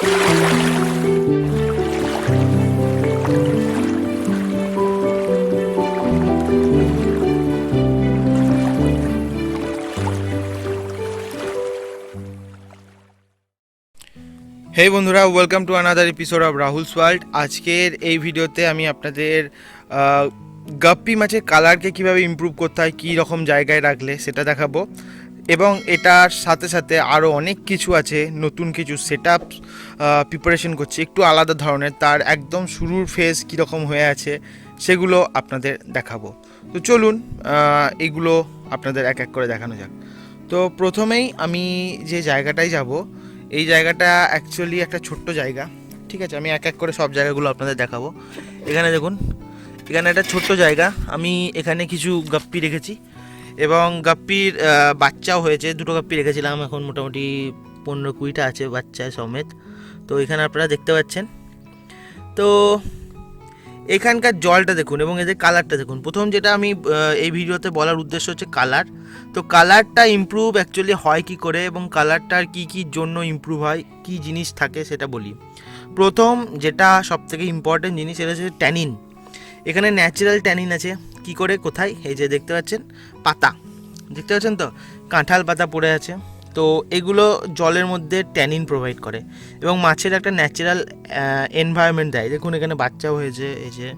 হে বন্ধুরা welcome to another episode of Rahul's world আজকের এই ভিডিওতে আমি আপনাদের গাপ্পি মাছের কালারকে কীভাবে ইমপ্রুভ করতে হয়, কী রকম জায়গায় রাখলে সেটা দেখাবো। এবং এটার সাথে সাথে আরও অনেক কিছু আছে, নতুন কিছু সেট আপ প্রিপারেশন করছি। একটু আলাদা ধরনের, তার একদম শুরুর ফেজ কীরকম হয়ে আছে, সেগুলো আপনাদের দেখাবো। তো চলুন এগুলো আপনাদের এক এক করে দেখানো যাক। তো প্রথমেই আমি যে জায়গাটায় যাব, এই জায়গাটা অ্যাকচুয়ালি একটা ছোট্ট জায়গা। ঠিক আছে, আমি এক এক করে সব জায়গাগুলো আপনাদের দেখাবো। এখানে দেখুন, এখানে একটা ছোট্ট জায়গা। আমি এখানে কিছু গাপ্পি রেখেছি। এবং গাপ্পির বাচ্চাও হয়েছে। দুটো গাপ্পি রেখেছিলাম, এখন মোটামুটি পনেরো কুড়িটা আছে বাচ্চা সমেত। তো এখানে আপনারা দেখতে পাচ্ছেন। তো এখানকার জলটা দেখুন এবং এদের কালারটা দেখুন। প্রথম যেটা আমি এই ভিডিওতে বলার উদ্দেশ্য হচ্ছে কালার। তো কালারটা ইমপ্রুভ অ্যাকচুয়ালি হয় কি করে এবং কালারটার কি কি জন্য ইমপ্রুভ হয়, কি জিনিস থাকে সেটা বলি। প্রথম যেটা সব থেকে ইম্পর্টেন্ট জিনিস সেটা হচ্ছে ট্যানিন এখানে ন্যাচারাল ট্যানিন আছে। কি করে, কোথায়? এই যে দেখতে পাচ্ছেন, পাতা। দেখতে পাচ্ছেন তো? কাঁঠাল পাতা পড়ে আছে। তো এগুলো জলের মধ্যে ট্যানিন প্রোভাইড করে এবং মাছের একটা ন্যাচারাল এনভায়রনমেন্ট দেয়। দেখুন, এখানে বাচ্চাও হয়েছে, এই যে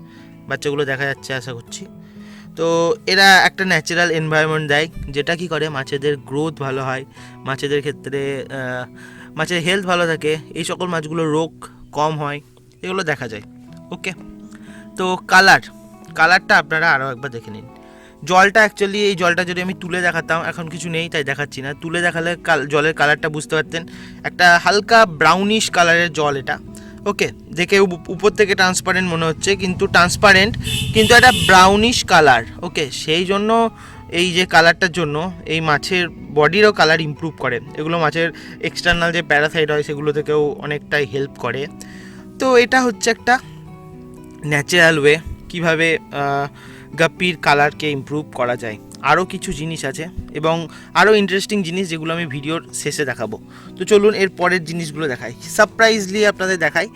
বাচ্চাগুলো দেখা যাচ্ছে, আশা করছি। তো এরা একটা ন্যাচারাল এনভায়রনমেন্ট দেয়, যেটা কি করে? মাছেদের গ্রোথ ভালো হয়, মাছেদের ক্ষেত্রে মাছের হেলথ ভালো থাকে, এই সকল মাছগুলোর রোগ কম হয়, এগুলো দেখা যায়। ওকে তো কালার কালারটা আপনারা আরও একবার দেখে নিন। জলটা অ্যাকচুয়ালি এই জলটা যদি আমি তুলে দেখাতাম, এখন কিছু নেই, তাই দেখাচ্ছি না। তুলে দেখালে জলের কালারটা বুঝতে পারতেন। একটা হালকা ব্রাউনিশ কালারের জল এটা। ওকে দেখে উপ- উপর থেকে ট্রান্সপারেন্ট মনে হচ্ছে, কিন্তু ট্রান্সপারেন্ট কিন্তু একটা ব্রাউনিশ কালার ওকে সেই জন্য এই যে কালারটার জন্য এই মাছের বডিরও কালার ইমপ্রুভ করে। এগুলো মাছের এক্সটার্নাল যে প্যারাসাইড হয়, সেগুলো থেকেও অনেকটাই হেল্প করে। তো এটা হচ্ছে একটা ন্যাচারাল ওয়ে কীভাবে গাপ্পির কালারকে ইমপ্রুভ করা যায়, আরও কিছু জিনিস আছে এবং আরও ইন্টারেস্টিং জিনিস যেগুলো আমি ভিডিওর শেষে দেখাবো। তো চলুন এর পরের জিনিসগুলো দেখাই। সারপ্রাইজলি আপনাদের দেখাই,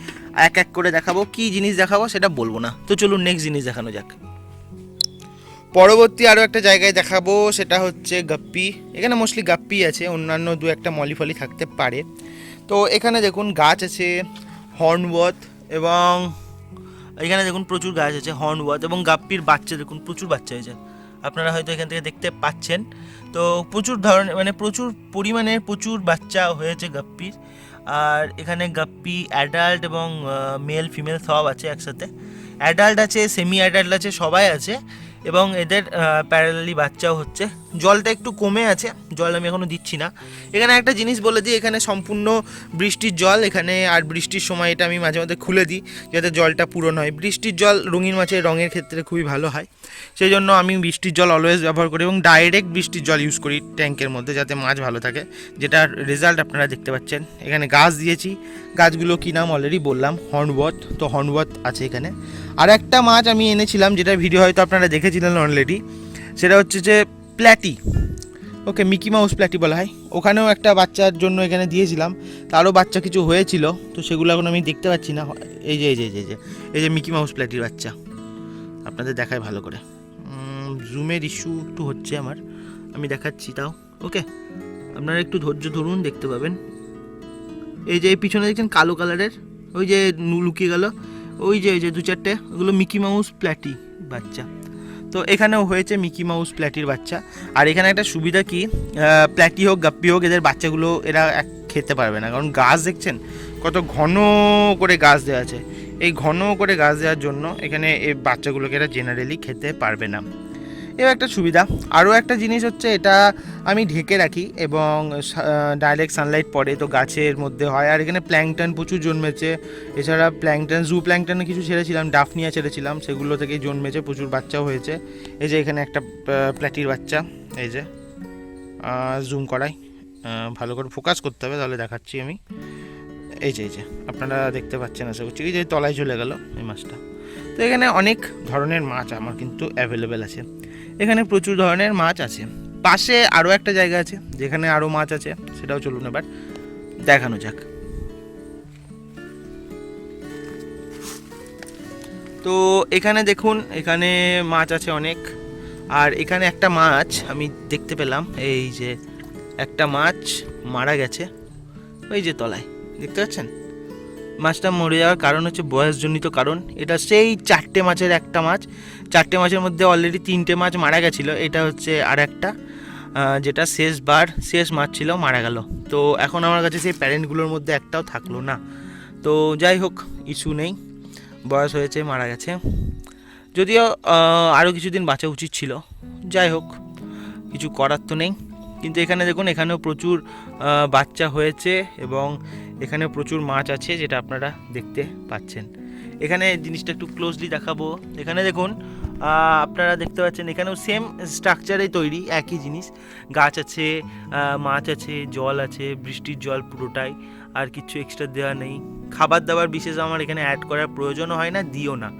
এক এক করে দেখাবো, কী জিনিস দেখাবো সেটা বলব না। তো চলুন নেক্সট জিনিস দেখানো যাক। পরবর্তী আরও একটা জায়গায় দেখাবো, সেটা হচ্ছে গাপ্পি। এখানে মোস্টলি গাপ্পি আছে, অন্যান্য দু একটা মলিফলি থাকতে পারে। তো এখানে দেখুন গাছ আছে হর্নওয়াথ এবং এখানে দেখুন প্রচুর গাছ আছে হর্ন হর্নওয়াথ এবং গাপ্পির বাচ্চা, দেখুন প্রচুর বাচ্চা হয়েছে। আপনারা হয়তো এখান থেকে দেখতে পাচ্ছেন। তো প্রচুর ধরনের মানে প্রচুর পরিমাণে প্রচুর বাচ্চা হয়েছে গাপ্পির। আর এখানে গাপ্পি অ্যাডাল্ট এবং মেল ফিমেল সব আছে একসাথে। অ্যাডাল্ট আছে সেমি অ্যাডাল্ট আছে, সবাই আছে। এবং এদের প্যারালালি বাচ্চাও হচ্ছে। জলটা একটু কমে আছে, জল আমি এখনও দিচ্ছি না। এখানে একটা জিনিস বলে দিই, এখানে সম্পূর্ণ বৃষ্টির জল, এখানে আর বৃষ্টির সময় এটা আমি মাঝে মাঝে খুলে দিই, যাতে জলটা পূরণ হয় বৃষ্টির জল রঙিন মাছের রঙের ক্ষেত্রে খুবই ভালো হয়। সেই জন্য আমি বৃষ্টির জল অলওয়েজ ব্যবহার করি এবং ডাইরেক্ট বৃষ্টির জল ইউজ করি ট্যাঙ্কের মধ্যে, যাতে মাছ ভালো থাকে। যেটার রেজাল্ট আপনারা দেখতে পাচ্ছেন। এখানে গাছ দিয়েছি। গাছগুলো কী নাম অলরেডি বললাম হর্নওয়াথ তো হর্নওয়াথ আছে এখানে। আর একটা মাছ আমি এনেছিলাম যেটা ভিডিও হয়তো আপনারা দেখেছিলেন অলরেডি সেটা হচ্ছে যে প্ল্যাটি। ওকে, মিকি মাউস প্ল্যাটি বলা হয়। ওখানেও একটা বাচ্চার জন্য এখানে দিয়েছিলাম। তারও বাচ্চা কিছু হয়েছিল, তো সেগুলো এখন আমি দেখতে পাচ্ছি না। এই যে এই যে এই যে এই যে, এই মিকি মাউস প্ল্যাটির বাচ্চা। আপনাদের দেখায় ভালো করে। জুমের ইস্যু একটু হচ্ছে আমার। আমি দেখাচ্ছি তাও। ওকে, আপনারা একটু ধৈর্য ধরুন, দেখতে পাবেন। এই যে, এই পিছনে দেখছেন কালো কালারের? ওই যে লুকিয়ে গেল। ওই যে ওই যে দু চারটে ওগুলো মিকি মাউস প্ল্যাটি বাচ্চা। তো এখানেও হয়েছে মিকি মাউস প্ল্যাটির বাচ্চা। আর এখানে একটা সুবিধা কি প্ল্যাটি হোক, গাপ্পি হোক, এদের বাচ্চাগুলো এরা এক খেতে পারবে না। কারণ গাছ দেখছেন, কত ঘন করে গাছ দেওয়া আছে। এই ঘন করে গাছ দেওয়ার জন্য এখানে এই বাচ্চাগুলোকে এরা জেনারেলি খেতে পারবে না। এও একটা সুবিধা। আরও একটা জিনিস হচ্ছে এটা আমি ঢেকে রাখি এবং ডাইরেক্ট সানলাইট পড়ে, তো গাছের মধ্যে হয়। আর এখানে প্ল্যাংটন প্রচুর জন্মেছে। এছাড়া প্ল্যাংটন জু প্ল্যাংটনে কিছু ছেড়েছিলাম ডাফনিয়া ছেড়েছিলাম, সেগুলো থেকেই জন্মেছে, প্রচুর বাচ্চাও হয়েছে। এই যে এখানে একটা প্ল্যাটির বাচ্চা, এই যে জুম করাই। ভালো করে ফোকাস করতে হবে, তাহলে দেখাচ্ছি আমি। এই যে এই যে, আপনারা দেখতে পাচ্ছেন, আশা করছি। এই যে তলায় চলে গেল এই মাছটা। তো এখানে অনেক ধরনের মাছ আমার কিন্তু অ্যাভেলেবেল আছে। এখানে প্রচুর ধরনের মাছ আছে। পাশে আরও একটা জায়গা আছে, যেখানে আরও মাছ আছে, সেটাও চলুন এবার দেখানো যাক। তো এখানে দেখুন, এখানে মাছ আছে অনেক, আর এখানে একটা মাছ আমি দেখতে পেলাম, এই যে একটা মাছ মারা গেছে, ওই যে তলায়, দেখতে পাচ্ছেন? মাছটা মরে যাওয়ার কারণ হচ্ছে বয়সজনিত কারণ। এটা সেই চারটে মাছের একটা মাছ। চারটে মাছের মধ্যে অলরেডি তিনটে মাছ মারা গেছিল। এটা হচ্ছে আর একটা যেটা শেষবার শেষ মাছ ছিল, মারা গেল। তো এখন আমার কাছে সেই প্যারেন্টগুলোর মধ্যে একটাও থাকল না। তো যাই হোক ইস্যু নেই। বয়স হয়েছে, মারা গেছে। যদিও আরও কিছুদিন বাঁচা উচিত ছিল। যাই হোক, কিছু করার তো নেই। কিন্তু এখানে দেখুন, এখানেও প্রচুর বাচ্চা হয়েছে এবং এখানে প্রচুর মাছ আছে যেটা আপনারা দেখতে পাচ্ছেন। এখানে জিনিসটা একটু ক্লোজলি দেখাবো। এখানে দেখুন আপনারা দেখতে পাচ্ছেন, এখানেও সেম স্ট্রাকচারে তৈরি, একই জিনিস। গাছ আছে মাছ আছে, জল আছে, বৃষ্টির জল পুরোটাই, আর কিছু এক্সট্রা দেওয়া নেই। খাবার দাবার বিশেষ আমার এখানে অ্যাড করার প্রয়োজনও হয় না, দিও না।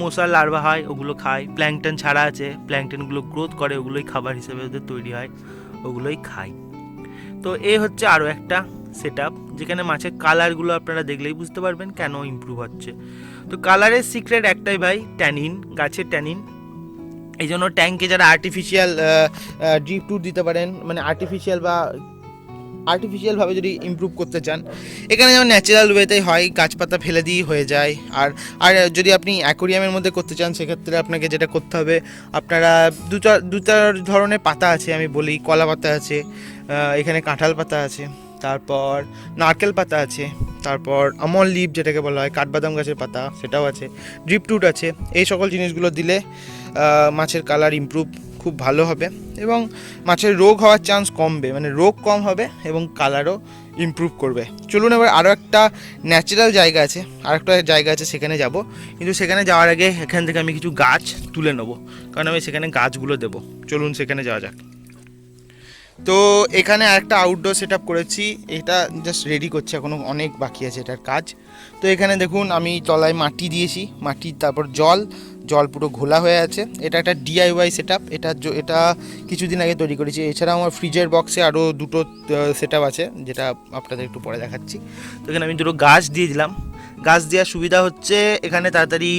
মশার লার্ভা হয়, ওগুলো খায়। প্ল্যাংটন ছাড়া আছে, প্ল্যাংটনগুলো গ্রোথ করে, ওগুলোই খাবার হিসেবে ওদের তৈরি হয়, ওগুলোই খায়। তো এ হচ্ছে আরও একটা সেট যেখানে মাছের কালারগুলো আপনারা দেখলেই বুঝতে পারবেন কেন ইমপ্রুভ হচ্ছে। তো কালারের সিক্রেট একটাই ভাই ট্যানিন গাছের ট্যানিন এই জন্য ট্যাঙ্কে যারা আর্টিফিশিয়াল ড্রিপ টুর দিতে পারেন মানে আর্টিফিশিয়াল বা আর্টিফিশিয়ালভাবে যদি ইমপ্রুভ করতে চান, এখানে যেমন ন্যাচারাল ওয়েতেই হয়, গাছপাতা ফেলে দিয়ে হয়ে যায়। আর আর যদি আপনি অ্যাকোরিয়ামের মধ্যে করতে চান, সেক্ষেত্রে আপনাকে যেটা করতে হবে, আপনারা দু চার দু চার ধরনের পাতা আছে, আমি বলি। কলা পাতা আছে এখানে কাঁঠাল পাতা আছে, তারপর নারকেল পাতা আছে, তারপর আমল লিপ যেটাকে বলা হয়, কাঠবাদাম গাছের পাতা সেটাও আছে ড্রিপ টুট আছে, এই সকল জিনিসগুলো দিলে মাছের কালার ইমপ্রুভ খুব ভালো হবে। এবং মাছের রোগ হওয়ার চান্স কমবে মানে রোগ কম হবে এবং কালারও ইমপ্রুভ করবে। চলুন এবার আরও একটা ন্যাচারাল জায়গা আছে আর একটা জায়গা আছে, সেখানে যাব। কিন্তু সেখানে যাওয়ার আগে এখান থেকে আমি কিছু গাছ তুলে নেব, কারণ আমি সেখানে গাছগুলো দেবো। চলুন সেখানে যাওয়া যাক। তো এখানে আরেকটা আউটডোর সেট করেছি, এটা জাস্ট রেডি করছে এখনও অনেক বাকি আছে এটার কাজ। তো এখানে দেখুন, আমি তলায় মাটি দিয়েছি মাটি তারপর জল জল পুরো ঘোলা হয়ে আছে। এটা একটা ডিআইওয়াই সেট আপ এটা এটা কিছুদিন আগে তৈরি করেছি। এছাড়াও আমার ফ্রিজের বক্সে আরও দুটো সেট আছে, যেটা আপনাদের একটু পরে দেখাচ্ছি। তো এখানে আমি দুটো গাছ দিয়ে দিলাম। গাছ দেওয়ার সুবিধা হচ্ছে এখানে তাড়াতাড়ি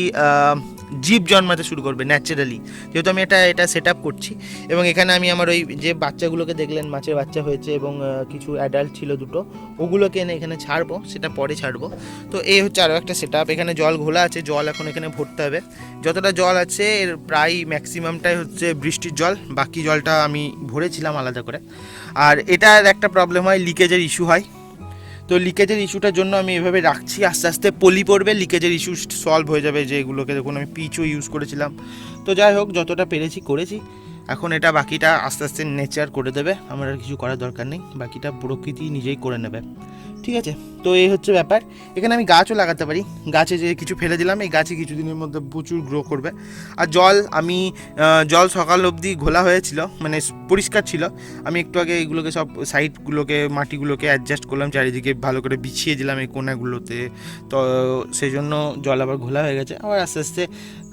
জীব জন্মাতে শুরু করবে ন্যাচারালি। যেহেতু আমি এটা এটা সেট আপ করছি এবং এখানে আমি আমার ওই যে বাচ্চাগুলোকে দেখলেন, মাছের বাচ্চা হয়েছে এবং কিছু অ্যাডাল্ট ছিল দুটো, ওগুলোকে এনে এখানে ছাড়বো, সেটা পরে ছাড়বো। তো এই হচ্ছে আরও একটা সেট আপ এখানে জল ঘোলা আছে, জল এখন এখানে ভরতে হবে। যতটা জল আছে, এর প্রায় ম্যাক্সিমামটাই হচ্ছে বৃষ্টির জল, বাকি জলটা আমি ভরেছিলাম আলাদা করে। আর এটার একটা প্রবলেম হয় লিকেজের ইস্যু হয়। তো লিকেজের ইস্যুটার জন্য আমি এভাবে রাখছি। আস্তে আস্তে পলি পড়বে লিকেজের ইস্যু সলভ হয়ে যাবে যে এগুলোকে দেখুন, আমি পিচও ইউজ করেছিলাম। তো যাই হোক, যতটা পেরেছি করেছি। এখন এটা বাকিটা আস্তে আস্তে নেচার করে দেবে। আমার আর কিছু করার দরকার নেই। বাকিটা প্রকৃতি নিজেই করে নেবে। ঠিক আছে? তো এই হচ্ছে ব্যাপার। এখানে আমি গাছও লাগাতে পারি। গাছে যে কিছু ফেলে দিলাম, এই গাছে কিছুদিনের মধ্যে প্রচুর গ্রো করবে। আর জল, আমি জল সকাল অবধি ঘোলা হয়েছিল মানে পরিষ্কার ছিল। আমি একটু আগে এগুলোকে সব সাইডগুলোকে মাটিগুলোকে অ্যাডজাস্ট করলাম, চারিদিকে ভালো করে বিছিয়ে দিলাম এই কোনাগুলোতে। তো সেই জন্য জল আবার ঘোলা হয়ে গেছে। আবার আস্তে আস্তে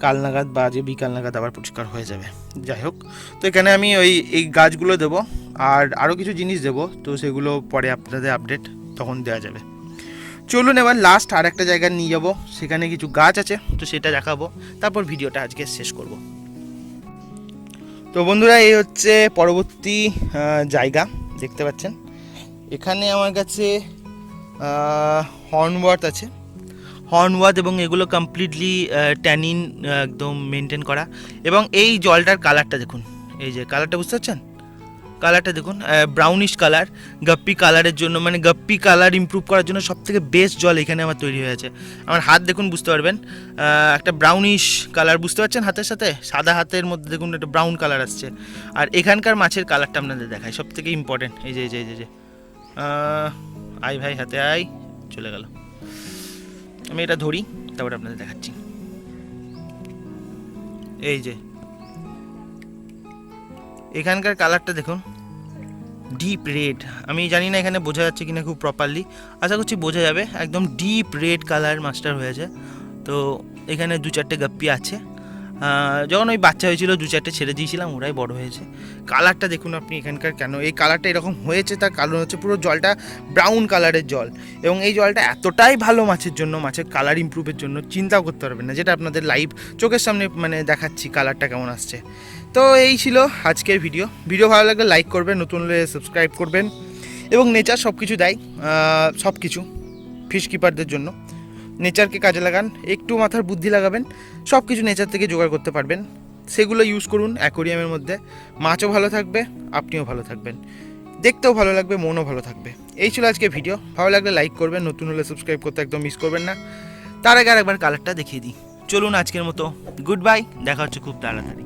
কাল নাগাদ বা যে বিকাল নাগাদ আবার পরিষ্কার হয়ে যাবে। যাই হোক, তো এখানে আমি ওই, এই গাছগুলো দেবো। আর আরও কিছু জিনিস দেবো। তো সেগুলো পরে আপনাদের আপডেট তখন দেওয়া যাবে। চলুন এবার লাস্ট আর একটা জায়গায় নিয়ে যাব। সেখানে কিছু গাছ আছে, তো সেটা দেখাবো। তারপর ভিডিওটা আজকে শেষ করব। তো বন্ধুরা, এই হচ্ছে পরবর্তী জায়গা। দেখতে পাচ্ছেন? এখানে আমার কাছে হর্নওয়ার্থ আছে। হর্নওয়ার্থ এবং এগুলো কমপ্লিটলি ট্যানিন একদম মেনটেন করা। এবং এই জলটার কালারটা দেখুন। এই যে কালারটা বুঝতে পারছেন? কালারটা দেখুন ব্রাউনিশ কালার গাপ্পি কালারের জন্য মানে গাপ্পি কালার ইমপ্রুভ করার জন্য সব থেকে বেস্ট জল এখানে আমার তৈরি হয়েছে। আমার হাত দেখুন বুঝতে পারবেন একটা ব্রাউনিশ কালার বুঝতে পারছেন হাতের সাথে? সাদা হাতের মধ্যে দেখুন একটা ব্রাউন কালার আসছে। আর এখানকার মাছের কালারটা আপনাদের দেখায় সব থেকে ইম্পর্টেন্ট এই যে এই যে এই যে, আই ভাই হাতে আই চলে গেল। আমি এটা ধরি তারপরে আপনাদের দেখাচ্ছি। এই যে এখানকার কালারটা দেখুন। ডিপ রেড আমি জানি না এখানে বোঝা যাচ্ছে কিনা খুব প্রপারলি আশা করছি বোঝা যাবে। একদম ডিপ রেড কালার মাস্টার হয়েছে। তো এখানে দু চারটে গাপ্পি আছে। যখন ওই বাচ্চা হয়েছিল, দু চারটে ছেড়ে দিয়েছিলাম, ওরাই বড় হয়েছে। কালারটা দেখুন আপনি এখানকার কেন? এই কালারটা এরকম হয়েছে, তার কারণ হচ্ছে পুরো জলটা ব্রাউন কালারের জল। এবং এই জলটা এতটাই ভালো মাছের জন্য, মাছের কালার ইমপ্রুভের জন্য চিন্তাও করতে পারবেন না। যেটা আপনাদের লাইভ চোখের সামনে মানে দেখাচ্ছি কালারটা কেমন আসছে। তো এই ছিল আজকের ভিডিও ভিডিও ভালো লাগলে লাইক করবেন, নতুন হলে সাবস্ক্রাইব করবেন। এবং নেচার সব কিছু দেয় সব কিছু ফিশ কিপারদের জন্য। নেচারকে কাজে লাগান, একটু মাথার বুদ্ধি লাগাবেন সব কিছু নেচার থেকে জোগাড় করতে পারবেন। সেগুলো ইউজ করুন অ্যাকোরিয়ামের মধ্যে। মাছও ভালো থাকবে, আপনিও ভালো থাকবেন। দেখতেও ভালো লাগবে, মনও ভালো থাকবে। এই ছিল আজকে ভিডিও ভালো লাগলে লাইক করবেন, নতুন হলে সাবস্ক্রাইব করতে একদম মিস করবেন না। তার আগে আর একবার কালারটা দেখিয়ে দিই। চলুন আজকের মতো গুড বাই দেখা হচ্ছে খুব তাড়াতাড়ি।